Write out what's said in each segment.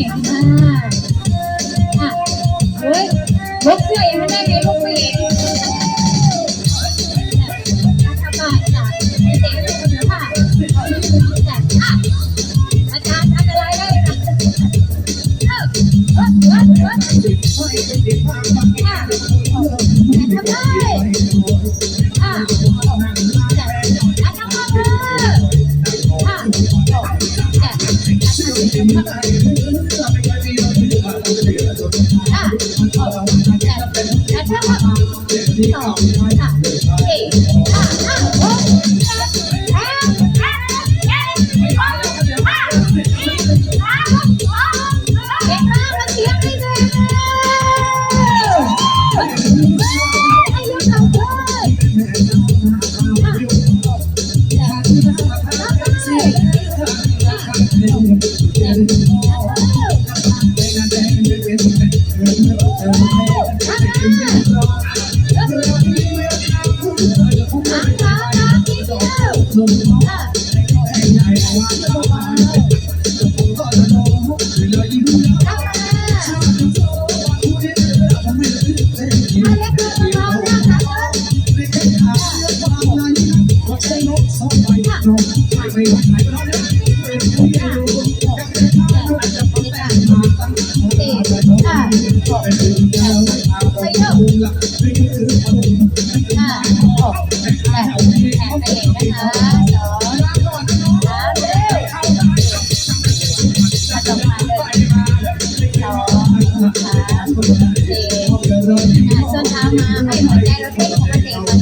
ก่งมากอะเฮ้ยบเสื้ยังได้เลยลูกผู้หญิงรัาลจากเด็นนั้นค่ะอะอาจารย์ทำอะรได้เออเออเออเอ อะจัดจัดทำมาสองอะ ไม่ไหวไม่ไห ส้นเท้ามาให้หัวใจเราเต้นปกติ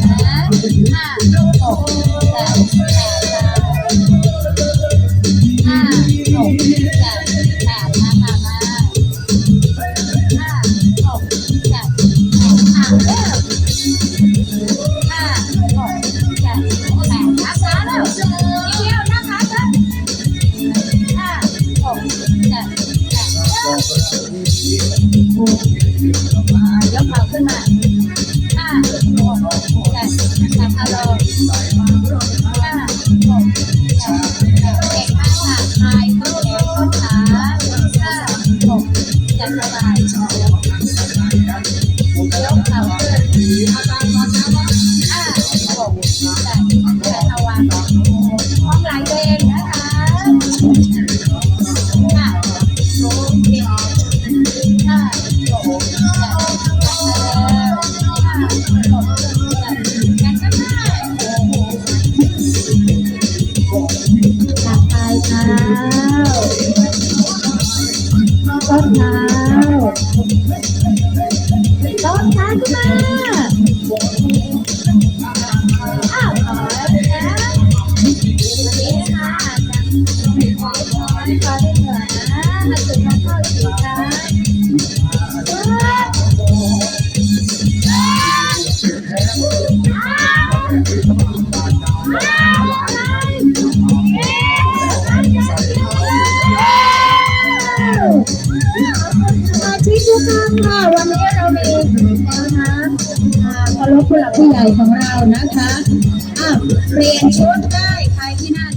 เจ็ดสบายยกเขาขึ้นห้าหกเจ็ดแปดเอาวางมองไหลตัวเองนะคะห้าหกเจ็ดห้าหกเจ็ดตักปลายเท้าต้น เท้อนเท้าขึ้นมาอ้าวขอแล้วนะวันนี้นะคะจะขอได้เหนือน วันนี้เรามีนะคะเอารพผู้หลักผู้ใหญ่ของเรานะคะเปลี่ยนชุดได้ใครที่นั่น